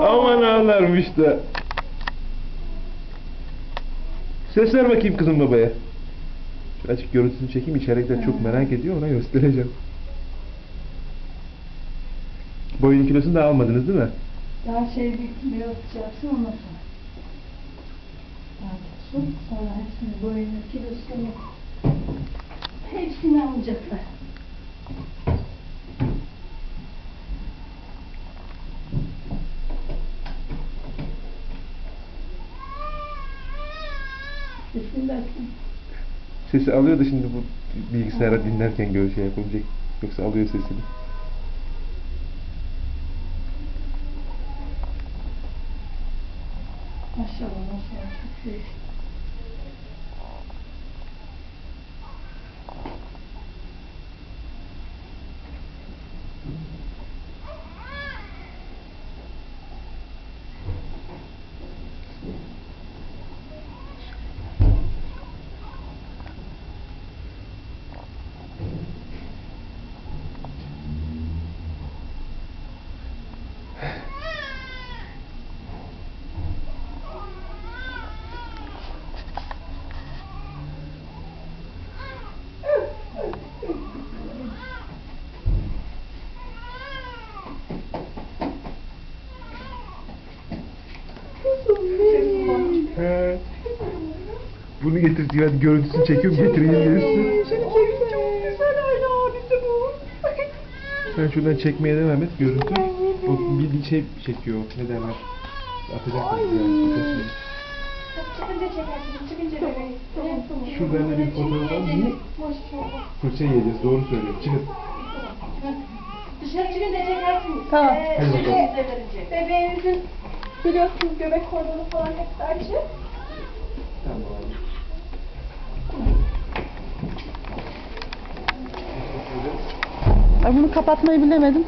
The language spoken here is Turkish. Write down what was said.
yaparlarmış da. Ses ver bakayım kızım babaya. Şu açık görüntüsünü çekeyim. İçerikler çok merak ediyor. Ona göstereceğim. Boyun kilosunu da almadınız değil mi? Daha şey bir kilo yapacaksın ondan sonra. Tutsun. Sonra hepsini boyunu, kilosunu hepsini alacaklar. Sesini bakın. Sesi alıyor da şimdi bu bilgisayara dinlerken göre şey yapabilecek. Yoksa alıyor sesini. Maşallah maşallah çok büyük. He. Bunu getir. Ben görüntüsünü çekiyorum. Getireyim çekti çok güzel öyle abisi bu. Sen şuradan çekmeye devam et. Görüntü. O bir, şey çekiyor. Ne derler? Atacak mı? Yani. Çıkınca çekersin, çıkınca bebeğim. Şuradan da bir fotoğraf al. Maşallah. Fırça yiyeceğiz. Doğru söylüyor. Çıkın. Dışarı çıkınca çekersiniz. Tamam. Ee, Hadi bakalım. Bebeğimizin biliyorsunuz göbek kordonu falan hepsi açık. Tamam. Ay bunu kapatmayı bilemedim.